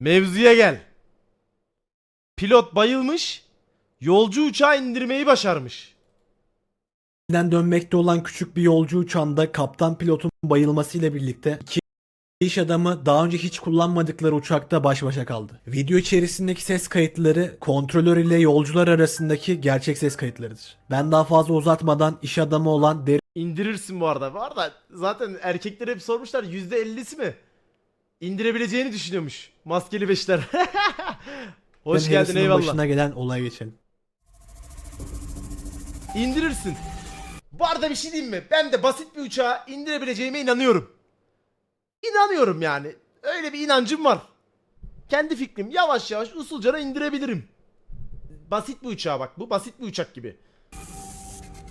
Mevzuya gel. Pilot bayılmış. Yolcu uçağı indirmeyi başarmış. Den dönmekte olan küçük bir yolcu uçağında kaptan pilotun bayılmasıyla birlikte iki iş adamı daha önce hiç kullanmadıkları uçakta baş başa kaldı. Video içerisindeki ses kayıtları kontrolör ile yolcular arasındaki gerçek ses kayıtlarıdır. Ben daha fazla uzatmadan iş adamı olan İndirirsin bu arada. Bu arada zaten erkekler hep sormuşlar %50'si mi? İndirebileceğini düşünüyormuş. Maskeli beşler. Hoş Darren geldin Harrison'ın eyvallah. başına gelen olaya geçelim. İndirirsin. Bu arada bir şey diyeyim mi? Ben de basit bir uçağı indirebileceğime inanıyorum. İnanıyorum yani. Öyle bir inancım var. Kendi fikrim. Yavaş yavaş usulcana indirebilirim. Basit bir uçağa bak. Bu basit bir uçak gibi.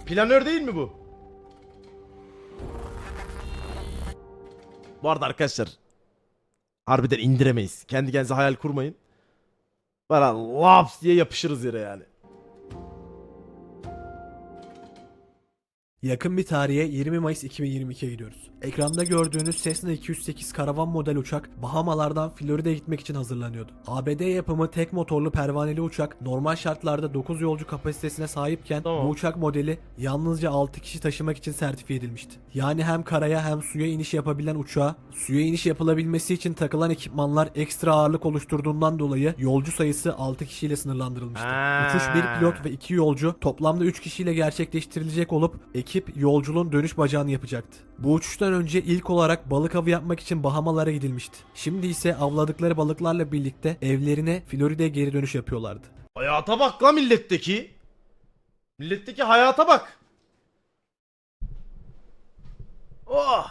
Planör değil mi bu? Bu arada arkadaşlar. Harbiden indiremeyiz. Kendi kendinize hayal kurmayın. Bana laps diye yapışırız yere yani. Yakın bir tarihe 20 Mayıs 2022'ye gidiyoruz. Ekranda gördüğünüz Cessna 208 karavan model uçak Bahamalardan Florida'ya gitmek için hazırlanıyordu. ABD yapımı tek motorlu pervaneli uçak normal şartlarda 9 yolcu kapasitesine sahipken Tamam. bu uçak modeli yalnızca 6 kişi taşımak için sertifiye edilmişti. Yani hem karaya hem suya iniş yapabilen uçağa suya iniş yapılabilmesi için takılan ekipmanlar ekstra ağırlık oluşturduğundan dolayı yolcu sayısı 6 kişiyle sınırlandırılmıştı. Uçuş bir pilot ve iki yolcu toplamda 3 kişiyle gerçekleştirilecek olup ekip yolculuğun dönüş bacağını yapacaktı. Bu uçuştan önce ilk olarak balık avı yapmak için Bahamalara gidilmişti. Şimdi ise avladıkları balıklarla birlikte evlerine Florida'ya geri dönüş yapıyorlardı. Hayata bak la milletteki. Milletteki hayata bak. Oh.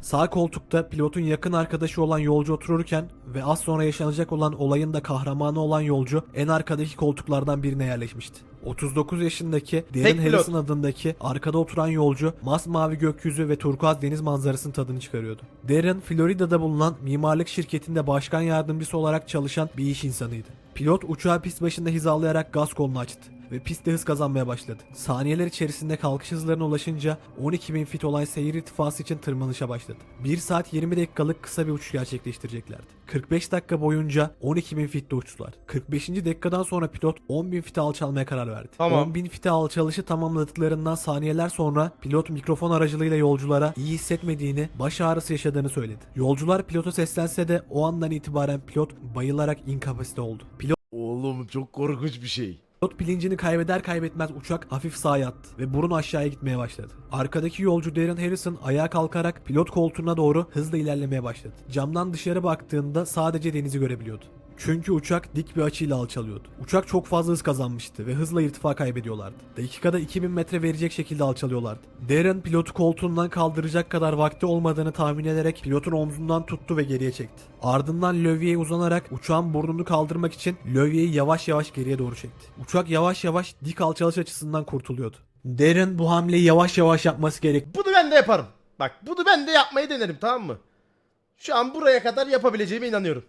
Sağ koltukta pilotun yakın arkadaşı olan yolcu otururken ve az sonra yaşanacak olan olayın da kahramanı olan yolcu en arkadaki koltuklardan birine yerleşmişti. 39 yaşındaki Darren. Harrison adındaki arkada oturan yolcu masmavi gökyüzü ve turkuaz deniz manzarasının tadını çıkarıyordu. Darren Florida'da bulunan mimarlık şirketinde başkan yardımcısı olarak çalışan bir iş insanıydı. Pilot uçağı pist başında hizalayarak gaz kolunu açtı ve pistte hız kazanmaya başladı. Saniyeler içerisinde kalkış hızlarına ulaşınca 12.000 fit olan seyir irtifası için tırmanışa başladı. 1 saat 20 dakikalık kısa bir uçuş gerçekleştireceklerdi. 45 dakika boyunca 12.000 fitte uçtular. 45. dakikadan sonra pilot 10.000 fite alçalmaya karar verdi. Tamam. 10.000 fite alçalışı tamamladıklarından saniyeler sonra pilot mikrofon aracılığıyla yolculara iyi hissetmediğini, baş ağrısı yaşadığını söyledi. Yolcular pilota seslense de o andan itibaren pilot bayılarak inkapasite oldu. Pilot Oğlum çok korkunç bir şey. Pilot bilincini kaybeder kaybetmez uçak hafif sağa yattı ve burun aşağıya gitmeye başladı. Arkadaki yolcu Darren Harrison ayağa kalkarak pilot koltuğuna doğru hızla ilerlemeye başladı. Camdan dışarı baktığında sadece denizi görebiliyordu. Çünkü uçak dik bir açıyla alçalıyordu. Uçak çok fazla hız kazanmıştı ve hızla irtifa kaybediyorlardı. Dakikada 2000 metre verecek şekilde alçalıyorlardı. Darren pilotu koltuğundan kaldıracak kadar vakti olmadığını tahmin ederek pilotun omzundan tuttu ve geriye çekti. Ardından lövyeye uzanarak uçağın burnunu kaldırmak için lövyeyi yavaş yavaş geriye doğru çekti. Uçak yavaş yavaş dik alçalış açısından kurtuluyordu. Darren bu hamleyi yavaş yavaş yapması gerek. Bunu ben de yaparım. Bak bunu ben de yapmayı denerim tamam mı? Şu an buraya kadar yapabileceğime inanıyorum.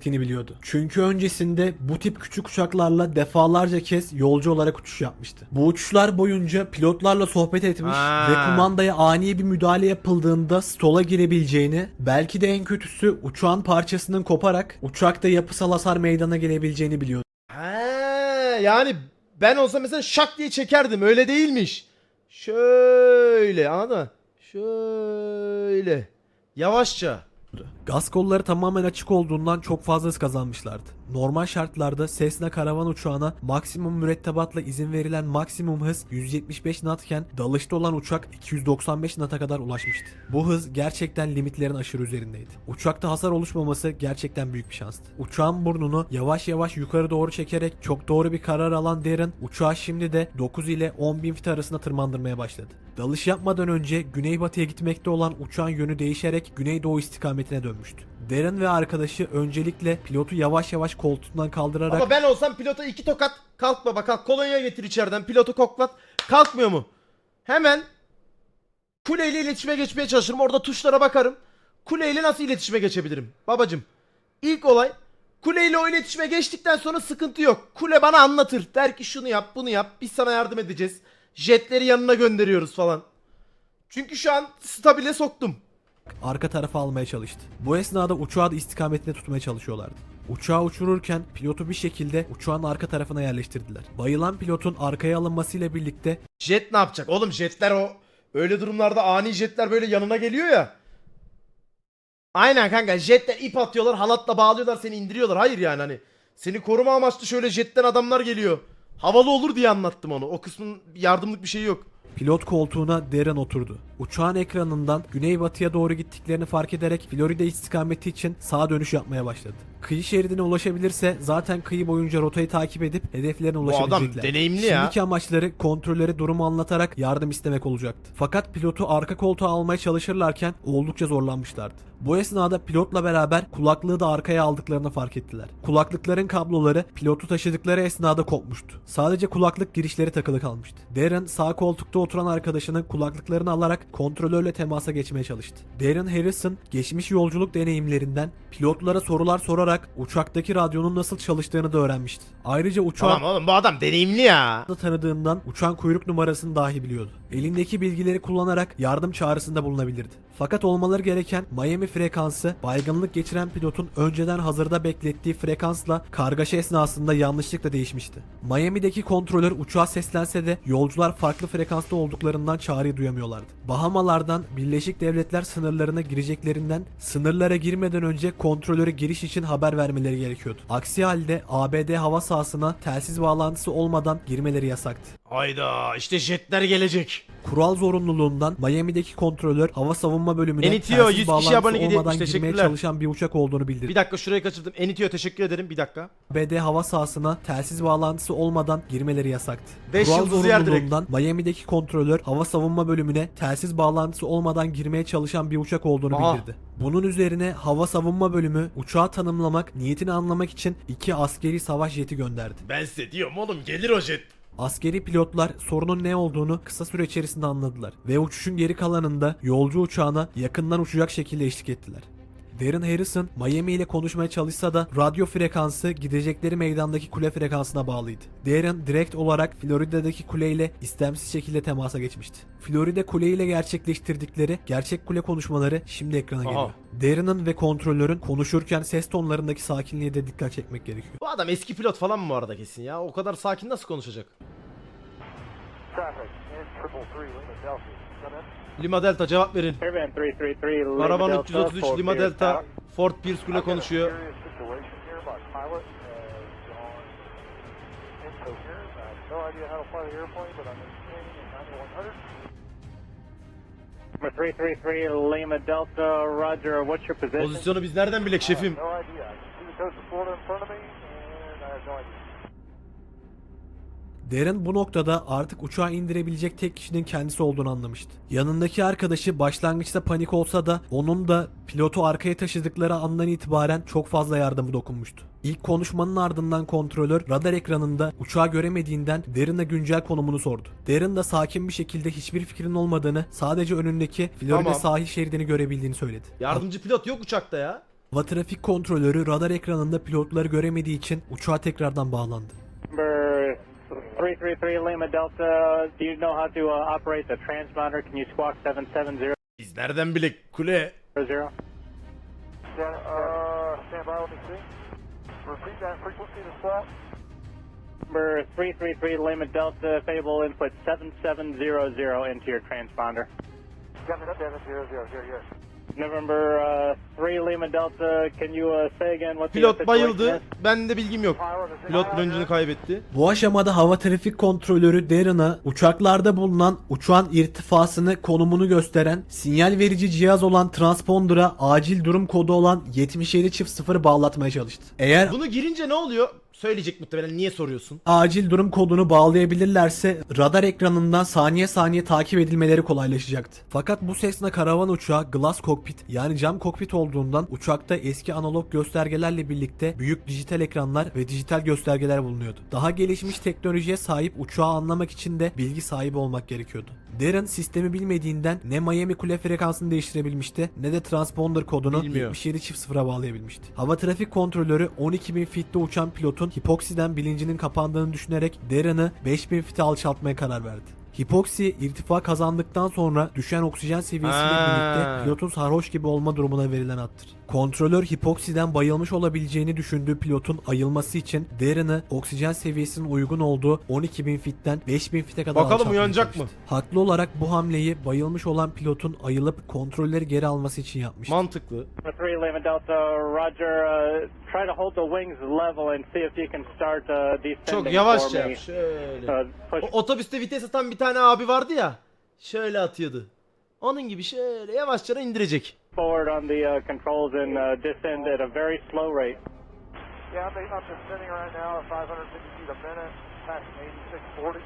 Gerektiğini biliyordu. Çünkü öncesinde bu tip küçük uçaklarla defalarca kez yolcu olarak uçuş yapmıştı. Bu uçuşlar boyunca pilotlarla sohbet etmiş Ha. ve kumandaya ani bir müdahale yapıldığında stola girebileceğini, belki de en kötüsü uçağın parçasının koparak uçakta yapısal hasar meydana gelebileceğini biliyordu. He, yani ben olsa mesela şak diye çekerdim. Öyle değilmiş. Şöyle anladın mı? Şöyle. Yavaşça. Gaz kolları tamamen açık olduğundan çok fazla hız kazanmışlardı. Normal şartlarda Cessna karavan uçağına maksimum mürettebatla izin verilen maksimum hız 175 knotken dalışta olan uçak 295 knot'a kadar ulaşmıştı. Bu hız gerçekten limitlerin aşırı üzerindeydi. Uçakta hasar oluşmaması gerçekten büyük bir şanstı. Uçağın burnunu yavaş yavaş yukarı doğru çekerek çok doğru bir karar alan Darren uçağı şimdi de 9 ile 10 bin fit arasında tırmandırmaya başladı. Dalış yapmadan önce güneybatıya gitmekte olan uçağın yönü değişerek güneydoğu istikametine dönmüştü. Darren ve arkadaşı öncelikle pilotu yavaş yavaş koltuğundan kaldırarak Ama ben olsam pilota iki tokat. Kalk baba kalk. Kolonya getir içeriden. Pilotu koklat. Kalkmıyor mu? Hemen kuleyle iletişime geçmeye çalışırım. Orada tuşlara bakarım. Kuleyle nasıl iletişime geçebilirim? Babacım. İlk olay kuleyle o iletişime geçtikten sonra sıkıntı yok. Kule bana anlatır. Der ki şunu yap bunu yap. Biz sana yardım edeceğiz. Jetleri yanına gönderiyoruz falan. Çünkü şu an stabile soktum. arka tarafa almaya çalıştı. Bu esnada uçağı da istikametine tutmaya çalışıyorlardı. Uçağı uçururken pilotu bir şekilde uçağın arka tarafına yerleştirdiler. Bayılan pilotun arkaya alınmasıyla birlikte Jet ne yapacak? Oğlum jetler o öyle durumlarda ani jetler böyle yanına geliyor ya. Aynen kanka jetler ip atıyorlar halatla bağlıyorlar seni indiriyorlar. Hayır yani hani seni koruma amaçlı şöyle jetten adamlar geliyor. Havalı olur diye anlattım onu. O kısmın yardımlık bir şey yok. pilot koltuğuna Darren oturdu. Uçağın ekranından güneybatıya doğru gittiklerini fark ederek Florida istikameti için sağa dönüş yapmaya başladı. Kıyı şeridine ulaşabilirse zaten kıyı boyunca rotayı takip edip hedeflerine Bu ulaşabilecekler. adam deneyimli ya. Şimdiki amaçları kontrolöre durumu anlatarak yardım istemek olacaktı. Fakat pilotu arka koltuğa almaya çalışırlarken oldukça zorlanmışlardı. Bu esnada pilotla beraber kulaklığı da arkaya aldıklarını fark ettiler. Kulaklıkların kabloları pilotu taşıdıkları esnada kopmuştu. Sadece kulaklık girişleri takılı kalmıştı. Darren sağ koltukta oturan arkadaşının kulaklıklarını alarak kontrolörle temasa geçmeye çalıştı. Darren Harrison geçmiş yolculuk deneyimlerinden pilotlara sorular sorarak uçaktaki radyonun nasıl çalıştığını da öğrenmişti. Ayrıca uçağı Tamam oğlum bu adam deneyimli ya. da tanıdığından uçağın kuyruk numarasını dahi biliyordu. Elindeki bilgileri kullanarak yardım çağrısında bulunabilirdi. Fakat olmaları gereken Miami frekansı baygınlık geçiren pilotun önceden hazırda beklettiği frekansla kargaşa esnasında yanlışlıkla değişmişti. Miami'deki kontrolör uçağa seslense de yolcular farklı frekansta olduklarından çağrıyı duyamıyorlardı. Bahamalardan Birleşik Devletler sınırlarına gireceklerinden sınırlara girmeden önce kontrolöre giriş için haber vermeleri gerekiyordu. Aksi halde ABD hava sahasına telsiz bağlantısı olmadan girmeleri yasaktı. Hayda işte jetler gelecek. Kural zorunluluğundan Miami'deki kontrolör hava savunma bölümüne Enitio, telsiz 100 kişi bağlantısı abone olmadan girmeye Teşekkürler. çalışan bir uçak olduğunu bildirdi. Bir dakika şurayı kaçırdım. Enitio teşekkür ederim. Bir dakika. ABD hava sahasına telsiz bağlantısı olmadan girmeleri yasaktı. Beş Kural yıldızlı yer direkt. Miami'deki kontrolör hava savunma bölümüne telsiz bağlantısı olmadan girmeye çalışan bir uçak olduğunu Aha. bildirdi. Bunun üzerine hava savunma bölümü uçağı tanımlamak, niyetini anlamak için iki askeri savaş jeti gönderdi. Ben size diyorum oğlum gelir o jet. Askeri pilotlar sorunun ne olduğunu kısa süre içerisinde anladılar ve uçuşun geri kalanında yolcu uçağına yakından uçacak şekilde eşlik ettiler. Darren Harrison Miami ile konuşmaya çalışsa da radyo frekansı gidecekleri meydandaki kule frekansına bağlıydı. Darren direkt olarak Florida'daki kule ile istemsiz şekilde temasa geçmişti. Florida kule ile gerçekleştirdikleri gerçek kule konuşmaları şimdi ekrana Aha. geliyor. Darren'ın ve kontrolörün konuşurken ses tonlarındaki sakinliğe de dikkat çekmek gerekiyor. Bu adam eski pilot falan mı bu arada kesin ya? O kadar sakin nasıl konuşacak? Traffic in triple three. Lima Delta cevap verin. Caravan 333 Lima Karavan Delta, 333 Fort Lima Delta. Fort Pierce a konuşuyor. serious situation here. My pilot has gone incoherent. I have no idea how to fly the airplane, but I'm maintaining in 9100. Number 333 Lima Delta, Roger. What's your position? Pozisyonu biz nereden bilek şefim? Darren bu noktada artık uçağı indirebilecek tek kişinin kendisi olduğunu anlamıştı. Yanındaki arkadaşı başlangıçta panik olsa da onun da pilotu arkaya taşıdıkları andan itibaren çok fazla yardımı dokunmuştu. İlk konuşmanın ardından kontrolör radar ekranında uçağı göremediğinden Darren'a güncel konumunu sordu. Darren da sakin bir şekilde hiçbir fikrin olmadığını, sadece önündeki Florida Tamam. sahil şeridini görebildiğini söyledi. Yardımcı pilot yok uçakta ya. Hava trafik kontrolörü radar ekranında pilotları göremediği için uçağa tekrardan bağlandı. Number 333 Lima Delta, do you know how to uh, operate the transponder? Can you squawk 770? Biz nereden bilek kule? Stand, uh, stand by, let me see. Repeat that frequency to squawk. Number 333 Lima Delta, Fable input 7700 into your transponder. Got me 700, here, here. November uh, 3 Lima Delta, can you uh, say again what the Pilot bayıldı. Ben de bilgim yok. Pilot bilincini kaybetti. Bu aşamada hava trafik kontrolörü Darren'a uçaklarda bulunan uçağın irtifasını konumunu gösteren sinyal verici cihaz olan transponder'a acil durum kodu olan 77 bağlatmaya çalıştı. Eğer Bunu girince ne oluyor? Söyleyecek muhtemelen niye soruyorsun? acil durum kodunu bağlayabilirlerse radar ekranından saniye saniye takip edilmeleri kolaylaşacaktı. Fakat bu Cessna karavan uçağı glass cockpit yani cam kokpit olduğundan uçakta eski analog göstergelerle birlikte büyük dijital ekranlar ve dijital göstergeler bulunuyordu. Daha gelişmiş teknolojiye sahip uçağı anlamak için de bilgi sahibi olmak gerekiyordu. Darren sistemi bilmediğinden ne Miami kule frekansını değiştirebilmişti ne de transponder kodunu Bilmiyor. 77.0'a bağlayabilmişti. Hava trafik kontrolörü 12.000 fitte uçan pilotun hipoksiden bilincinin kapandığını düşünerek Darren'ı 5.000 fite alçaltmaya karar verdi. Hipoksi irtifa kazandıktan sonra düşen oksijen seviyesiyle birlikte pilotun sarhoş gibi olma durumuna verilen addır. Kontrolör hipoksiden bayılmış olabileceğini düşündüğü pilotun ayılması için Darren'ı oksijen seviyesinin uygun olduğu 12.000 fitten 5.000 fite kadar Bakalım alçaltmaya uyanacak çalıştı. mı? Haklı olarak bu hamleyi bayılmış olan pilotun ayılıp kontrolleri geri alması için yapmıştı. Mantıklı. Number three, Lima Delta, Roger. Uh, try to hold the wings level and see if you can start uh, descending Çok yavaşça for me. yap. Şöyle. Uh, push O otobüste vites atan bir tane abi vardı ya. Şöyle atıyordu. Onun gibi şöyle yavaşça indirecek. Forward on the uh, controls and uh, descend at a very slow rate. Yeah, I'm, I'm descending right now at 550 feet a minute, passing 8640.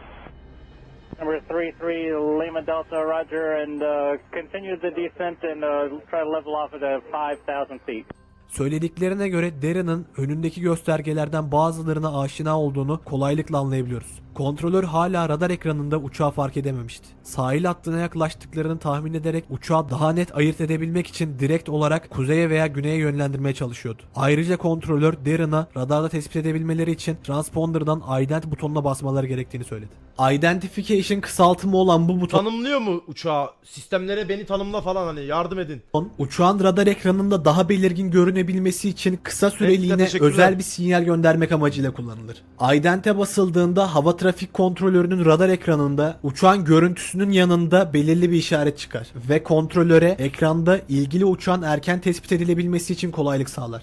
Number three, three, Lima Delta, Roger, and uh, continue the descent and uh, try to level off at uh, 5,000 feet. Söylediklerine göre Darren'ın önündeki göstergelerden bazılarına aşina olduğunu kolaylıkla anlayabiliyoruz. Kontrolör hala radar ekranında uçağı fark edememişti. Sahil hattına yaklaştıklarını tahmin ederek uçağı daha net ayırt edebilmek için direkt olarak kuzeye veya güneye yönlendirmeye çalışıyordu. Ayrıca kontrolör Darren'a radarda tespit edebilmeleri için transponder'dan ident butonuna basmaları gerektiğini söyledi. Identification kısaltımı olan bu buton Tanımlıyor mu uçağı? Sistemlere beni tanımla falan hani yardım edin. uçağın radar ekranında daha belirgin görünebilmesi için kısa süreliğine teşekkürler. özel bir sinyal göndermek amacıyla kullanılır. Ident'e basıldığında hava trafik kontrolörünün radar ekranında uçağın görüntüsünün yanında belirli bir işaret çıkar ve kontrolöre ekranda ilgili uçağın erken tespit edilebilmesi için kolaylık sağlar.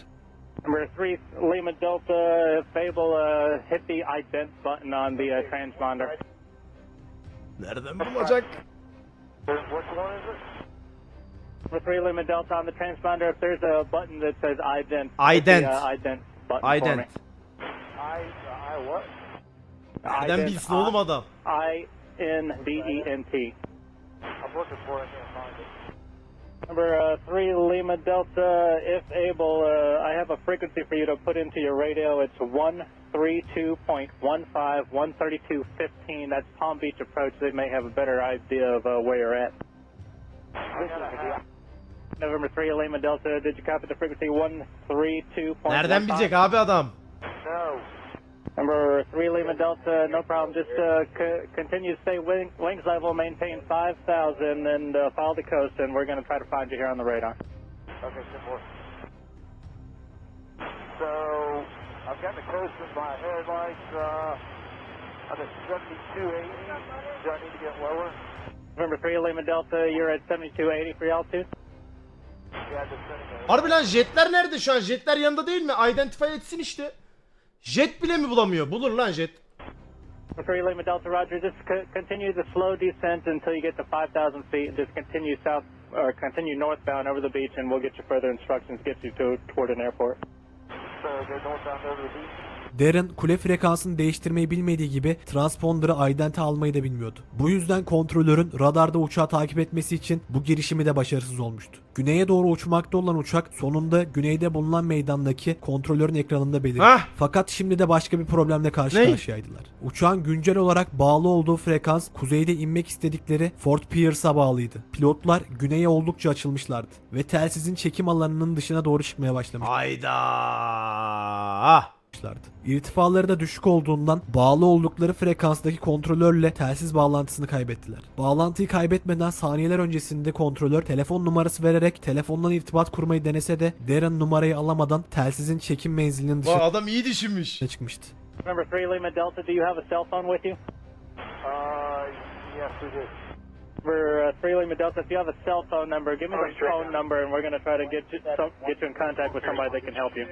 Number three, Lima Delta, if able, uh, hit the ident button on the uh, transponder. Nereden bulacak? Which one is it? Number three, Lima Delta on the transponder, if there's a button that says ident, hit Ident. the, uh, ident button for me. Ident. I, I what? Nereden Ident, bilsin oğlum adam? I-N-D-E-N-T. I'm looking for it. I can't find it. Number uh, three, Lima Delta, if able, uh, I have a frequency for you to put into your radio. It's 132.15, 132.15. That's Palm Beach approach. They may have a better idea of uh, where you're at. I got a half. November 3, Lima Delta, did you copy the frequency 132.15? Nereden bilecek abi adam? No. Number 3, Lima Delta, no problem. Just uh, c- continue to stay wing- wings level, maintain 5,000, and uh, follow the coast, and we're going to try to find you here on the radar. Okay, ten more. So, I've got the coast in my headlights. Uh, I'm at 7280. Do I need to get lower? Number 3, Lima Delta, you're at 7280 for your altitude. Yeah, descending. Harbi lan jetler nerede şu an? Jetler yanında değil mi? Identify etsin işte. Jet bile mi bulamıyor? Bulur lan jet. 3, Lima Delta, Roger. Just continue the slow descent until you get to 5,000 feet, and just continue south or continue northbound over the beach, and we'll get you further instructions, get you to toward an airport. Darren kule frekansını değiştirmeyi bilmediği gibi transponder'ı ident'e almayı da bilmiyordu. Bu yüzden kontrolörün radarda uçağı takip etmesi için bu girişimi de başarısız olmuştu. Güneye doğru uçmakta olan uçak sonunda güneyde bulunan meydandaki kontrolörün ekranında belirdi. Hah! Fakat şimdi de başka bir problemle karşı Ne? karşıyaydılar. Uçağın güncel olarak bağlı olduğu frekans kuzeyde inmek istedikleri Fort Pierce'a bağlıydı. Pilotlar güneye oldukça açılmışlardı ve telsizin çekim alanının dışına doğru çıkmaya başlamışlardı Hayda. Yapmışlardı. İrtifaları da düşük olduğundan bağlı oldukları frekanstaki kontrolörle telsiz bağlantısını kaybettiler. Bağlantıyı kaybetmeden saniyeler öncesinde kontrolör telefon numarası vererek telefondan irtibat kurmayı denese de Darren numarayı alamadan telsizin çekim menzilinin Vay dışına adam iyi düşünmüş. çıkmıştı. Number 3, Lima Delta, do you have a cell phone with you? Uh, yes, we do. For uh, 3 Lima Delta, if you have a cell phone number, give me the phone number, and we're going to try to get you, some, get you in contact with somebody that can help you.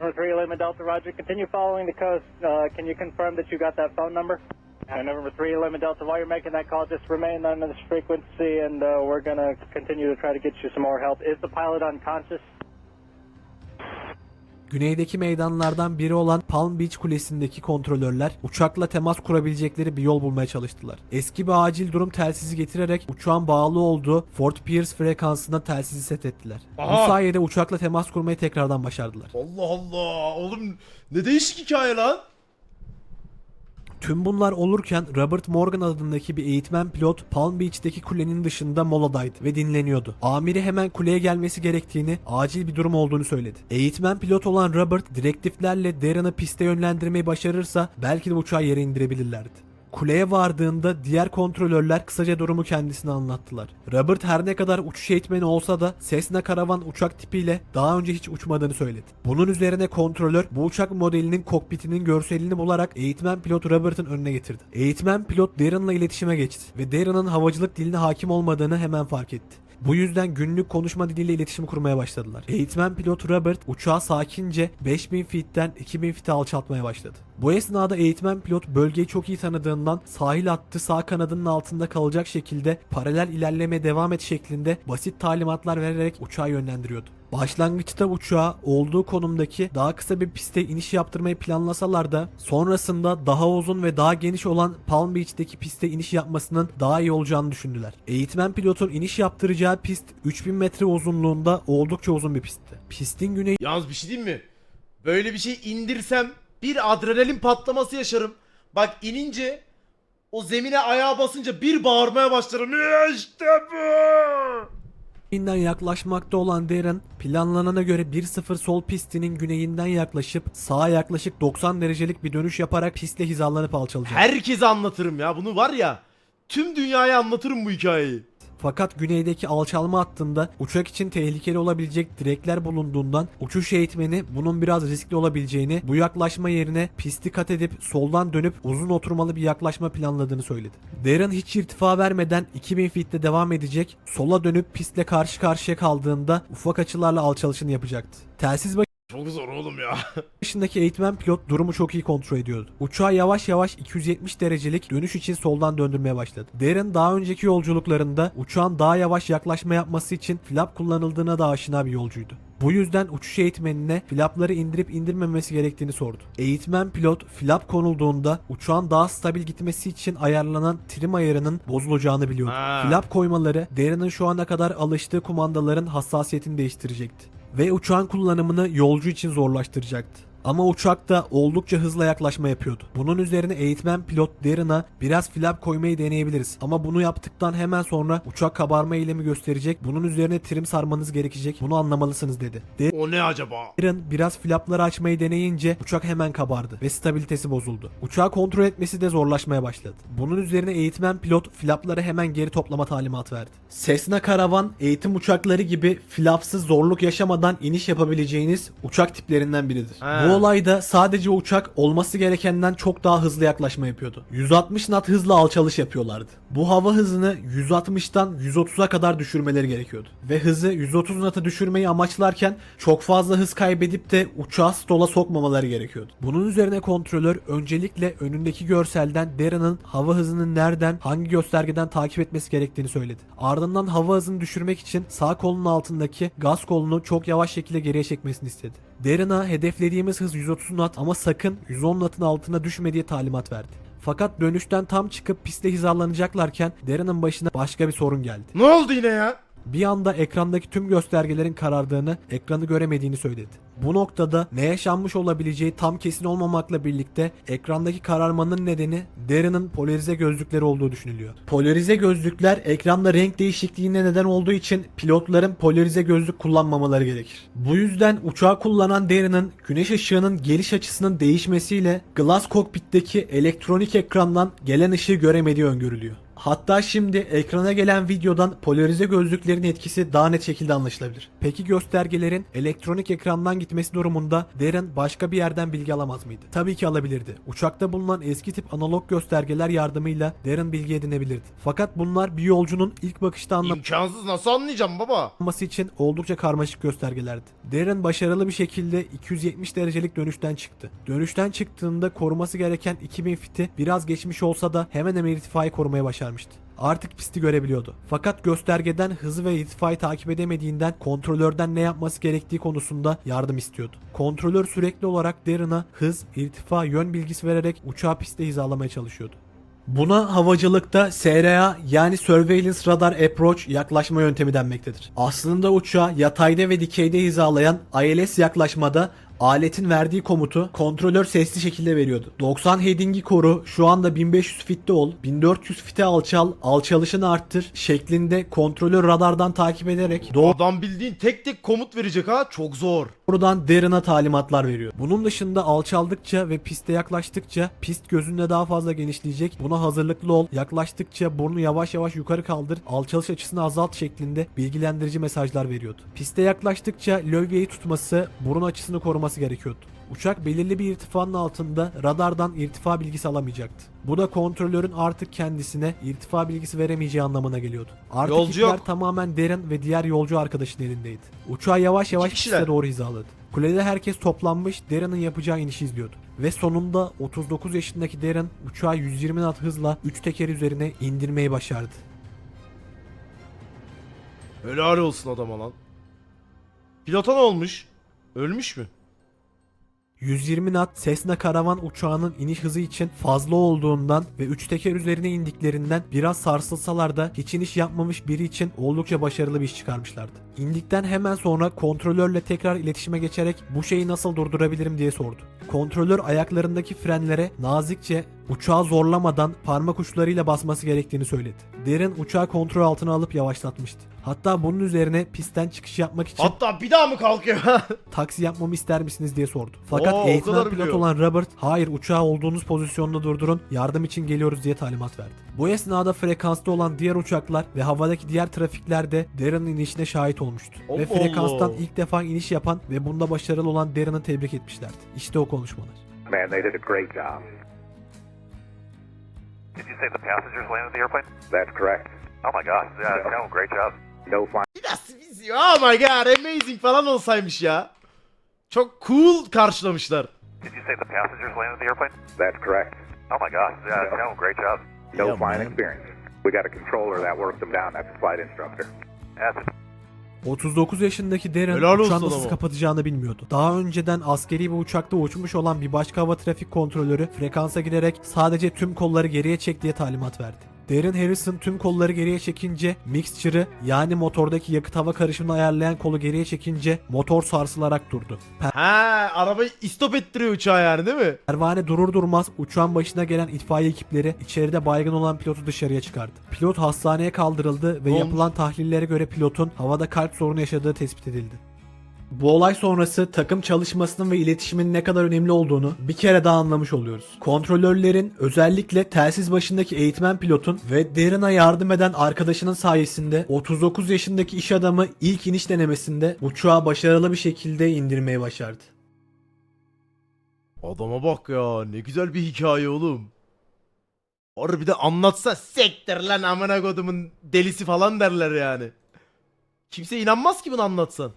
Number 3 Lima Delta, Roger. Continue following the coast. Uh, can you confirm that you got that phone number? And number 3 Lima Delta, while you're making that call, just remain on this frequency, and uh, we're going to continue to try to get you some more help. Is the pilot unconscious? Güneydeki meydanlardan biri olan Palm Beach Kulesi'ndeki kontrolörler uçakla temas kurabilecekleri bir yol bulmaya çalıştılar. Eski bir acil durum telsizi getirerek uçağın bağlı olduğu Fort Pierce frekansına telsizi set ettiler. Bu Aha! sayede uçakla temas kurmayı tekrardan başardılar. Allah Allah. Oğlum ne değişik hikaye lan. Tüm bunlar olurken Robert Morgan adındaki bir eğitmen pilot Palm Beach'teki kulenin dışında moladaydı ve dinleniyordu. Amiri hemen kuleye gelmesi gerektiğini, acil bir durum olduğunu söyledi. Eğitmen pilot olan Robert direktiflerle Darren'ı piste yönlendirmeyi başarırsa belki de uçağı yere indirebilirlerdi. Kuleye vardığında diğer kontrolörler kısaca durumu kendisine anlattılar. Robert her ne kadar uçuş eğitmeni olsa da Cessna Karavan uçak tipiyle daha önce hiç uçmadığını söyledi. Bunun üzerine kontrolör bu uçak modelinin kokpitinin görselini bularak eğitmen pilot Robert'ın önüne getirdi. Eğitmen pilot Darren'la iletişime geçti ve Darren'ın havacılık diline hakim olmadığını hemen fark etti. Bu yüzden günlük konuşma diliyle iletişim kurmaya başladılar. Eğitmen pilot Robert uçağı sakince 5000 feet'ten 2000 feet'e alçaltmaya başladı. Bu esnada eğitmen pilot bölgeyi çok iyi tanıdığından sahil hattı sağ kanadının altında kalacak şekilde paralel ilerlemeye devam et şeklinde basit talimatlar vererek uçağı yönlendiriyordu. Başlangıçta uçağa olduğu konumdaki daha kısa bir piste iniş yaptırmayı planlasalar da sonrasında daha uzun ve daha geniş olan Palm Beach'teki piste iniş yapmasının daha iyi olacağını düşündüler. Eğitmen pilotun iniş yaptıracağı pist 3000 metre uzunluğunda oldukça uzun bir pistti. Pistin güney Yalnız bir şey diyeyim mi? Böyle bir şey indirsem bir adrenalin patlaması yaşarım. Bak inince o zemine ayağa basınca bir bağırmaya başlarım. "Ya İşte bu. Güneyinden yaklaşmakta olan Darren planlanana göre 1-0 sol pistinin güneyinden yaklaşıp sağa yaklaşık 90 derecelik bir dönüş yaparak pistle hizalanıp alçalacak. Herkese anlatırım ya. Bunu var ya. Tüm dünyaya anlatırım bu hikayeyi. Fakat güneydeki alçalma hattında uçak için tehlikeli olabilecek direkler bulunduğundan uçuş eğitmeni bunun biraz riskli olabileceğini, bu yaklaşma yerine pisti kat edip soldan dönüp uzun oturmalı bir yaklaşma planladığını söyledi. Darren hiç irtifa vermeden 2000 feet'te devam edecek, sola dönüp pistle karşı karşıya kaldığında ufak açılarla alçalışını yapacaktı. Telsiz Çok zor oğlum ya. başındaki eğitmen pilot durumu çok iyi kontrol ediyordu. Uçağı yavaş yavaş 270 derecelik dönüş için soldan döndürmeye başladı. Darren daha önceki yolculuklarında uçağın daha yavaş yaklaşma yapması için flap kullanıldığına da aşina bir yolcuydu. Bu yüzden uçuş eğitmenine flapları indirip indirmemesi gerektiğini sordu. Eğitmen pilot flap konulduğunda uçağın daha stabil gitmesi için ayarlanan trim ayarının bozulacağını biliyordu. Ha. Flap koymaları Darren'ın şu ana kadar alıştığı kumandaların hassasiyetini değiştirecekti ve uçağın kullanımını yolcu için zorlaştıracaktı. Ama uçak da oldukça hızla yaklaşma yapıyordu. Bunun üzerine eğitmen pilot Darren'a biraz flap koymayı deneyebiliriz. Ama bunu yaptıktan hemen sonra uçak kabarma eylemi gösterecek. Bunun üzerine trim sarmanız gerekecek. Bunu anlamalısınız dedi. O ne acaba? Darren biraz flapları açmayı deneyince uçak hemen kabardı ve stabilitesi bozuldu. Uçağı kontrol etmesi de zorlaşmaya başladı. Bunun üzerine eğitmen pilot flapları hemen geri toplama talimatı verdi. Cessna Karavan eğitim uçakları gibi flapsız zorluk yaşamadan iniş yapabileceğiniz uçak tiplerinden biridir. Ha. Bu olayda sadece uçak olması gerekenden çok daha hızlı yaklaşma yapıyordu. 160 knot hızla alçalış yapıyorlardı. Bu hava hızını 160'tan 130'a kadar düşürmeleri gerekiyordu. Ve hızı 130 knot'a düşürmeyi amaçlarken çok fazla hız kaybedip de uçağı stola sokmamaları gerekiyordu. Bunun üzerine kontrolör öncelikle önündeki görselden Darren'ın hava hızını nereden, hangi göstergeden takip etmesi gerektiğini söyledi. Ardından hava hızını düşürmek için sağ kolunun altındaki gaz kolunu çok yavaş şekilde geriye çekmesini istedi. Darren'a hedeflediğimiz hız 130 knot ama sakın 110 knot'un altına düşme diye talimat verdi. Fakat dönüşten tam çıkıp piste hizalanacaklarken Darren'ın başına başka bir sorun geldi. Ne oldu yine ya? Bir anda ekrandaki tüm göstergelerin karardığını, ekranı göremediğini söyledi. Bu noktada ne yaşanmış olabileceği tam kesin olmamakla birlikte ekrandaki kararmanın nedeni Darren'ın polarize gözlükleri olduğu düşünülüyor. Polarize gözlükler ekranda renk değişikliğine neden olduğu için pilotların polarize gözlük kullanmamaları gerekir. Bu yüzden uçağı kullanan Darren'ın güneş ışığının geliş açısının değişmesiyle Glass Cockpit'teki elektronik ekrandan gelen ışığı göremediği öngörülüyor. Hatta şimdi ekrana gelen videodan polarize gözlüklerin etkisi daha net şekilde anlaşılabilir. Peki göstergelerin elektronik ekrandan gitmesi durumunda Darren başka bir yerden bilgi alamaz mıydı? Tabii ki alabilirdi. Uçakta bulunan eski tip analog göstergeler yardımıyla Darren bilgi edinebilirdi. Fakat bunlar bir yolcunun ilk bakışta İmkansız nasıl anlayacağım baba? anlaması için oldukça karmaşık göstergelerdi. Darren başarılı bir şekilde 270 derecelik dönüşten çıktı. Dönüşten çıktığında koruması gereken 2000 fiti biraz geçmiş olsa da hemen hemen irtifayı korumaya başarmıştı. Artık pisti görebiliyordu. Fakat göstergeden hızı ve irtifayı takip edemediğinden kontrolörden ne yapması gerektiği konusunda yardım istiyordu. Kontrolör sürekli olarak Darren'a hız, irtifa, yön bilgisi vererek uçağı pistte hizalamaya çalışıyordu. Buna havacılıkta SRA yani Surveillance Radar Approach yaklaşma yöntemi denmektedir. Aslında uçağı yatayda ve dikeyde hizalayan ILS yaklaşmada aletin verdiği komutu kontrolör sesli şekilde veriyordu. 90 heading'i koru, şu anda 1500 fitte ol, 1400 fite alçal, alçalışını arttır şeklinde kontrolör radardan takip ederek doğru Adam bildiğin tek tek komut verecek ha. Çok zor. Buradan Darren'a talimatlar veriyor. Bunun dışında alçaldıkça ve piste yaklaştıkça pist gözünde daha fazla genişleyecek. Buna hazırlıklı ol. Yaklaştıkça burnu yavaş yavaş yukarı kaldır. Alçalış açısını azalt şeklinde bilgilendirici mesajlar veriyordu. Piste yaklaştıkça lövyeyi tutması, burun açısını koruması gerekiyordu. Uçak belirli bir irtifanın altında radardan irtifa bilgisi alamayacaktı. Bu da kontrolörün artık kendisine irtifa bilgisi veremeyeceği anlamına geliyordu. Artık Yolcu ipler yok. tamamen Darren ve diğer yolcu arkadaşın elindeydi. Uçağı yavaş yavaş piste doğru hizaladı. Kulede herkes toplanmış Darren'ın yapacağı inişi izliyordu. Ve sonunda 39 yaşındaki Darren uçağı 120 knot hızla 3 teker üzerine indirmeyi başardı. Helal olsun adama lan. Pilota ne olmuş? Ölmüş mü? 120 knot Cessna karavan uçağının iniş hızı için fazla olduğundan ve 3 teker üzerine indiklerinden biraz sarsılsalar da hiç iniş yapmamış biri için oldukça başarılı bir iş çıkarmışlardı. İndikten hemen sonra kontrolörle tekrar iletişime geçerek bu şeyi nasıl durdurabilirim diye sordu. Kontrolör ayaklarındaki frenlere nazikçe uçağı zorlamadan parmak uçlarıyla basması gerektiğini söyledi. Derin uçağı kontrol altına alıp yavaşlatmıştı. Hatta bunun üzerine pistten çıkış yapmak için Hatta bir daha mı kalkıyor? taksi yapmamı ister misiniz diye sordu. Fakat Oo, o eğitmen kadar pilot biliyor. olan Robert hayır uçağı olduğunuz pozisyonda durdurun yardım için geliyoruz diye talimat verdi. Bu esnada frekansta olan diğer uçaklar ve havadaki diğer trafikler de Darren'ın inişine şahit olmuştu. ve Allah frekanstan Allah. ilk defa iniş yapan ve bunda başarılı olan Darren'ı tebrik etmişlerdi. İşte o konuşmalar. Man, they did a great job. Did you say the passengers landed the airplane? That's correct. Oh my gosh, yeah, no, great job. No Biraz biz oh my god amazing falan olsaymış ya. Çok cool karşılamışlar. Did you say the passengers landed the airplane? That's correct. Oh my gosh, yeah, no, great job. No Yeah, flying man. experience. We got a controller that works them down. That's a flight instructor. That's 39 yaşındaki Darren Helal uçağın nasıl kapatacağını bilmiyordu. Daha önceden askeri bir uçakta uçmuş olan bir başka hava trafik kontrolörü frekansa girerek sadece tüm kolları geriye çek diye talimat verdi. Darren Harrison tüm kolları geriye çekince mixture'ı yani motordaki yakıt hava karışımını ayarlayan kolu geriye çekince motor sarsılarak durdu. Ha arabayı istop ettiriyor uçağı yani değil mi? Pervane durur durmaz uçağın başına gelen itfaiye ekipleri içeride baygın olan pilotu dışarıya çıkardı. Pilot hastaneye kaldırıldı ve Ne olmuş? yapılan tahlillere göre pilotun havada kalp sorunu yaşadığı tespit edildi. Bu olay sonrası takım çalışmasının ve iletişimin ne kadar önemli olduğunu bir kere daha anlamış oluyoruz. Kontrolörlerin özellikle telsiz başındaki eğitmen pilotun ve Darren'a yardım eden arkadaşının sayesinde 39 yaşındaki iş adamı ilk iniş denemesinde uçağı başarılı bir şekilde indirmeyi başardı. Adama bak ya ne güzel bir hikaye oğlum. Bir de anlatsa sektir lan amına kodumun delisi falan derler yani. Kimse inanmaz ki bunu anlatsan.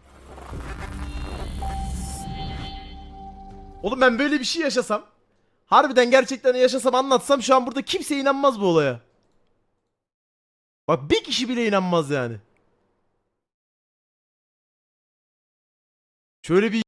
Oğlum ben böyle bir şey yaşasam, harbiden gerçekten yaşasam anlatsam şu an burada kimse inanmaz bu olaya. Bak bir kişi bile inanmaz yani. Şöyle bir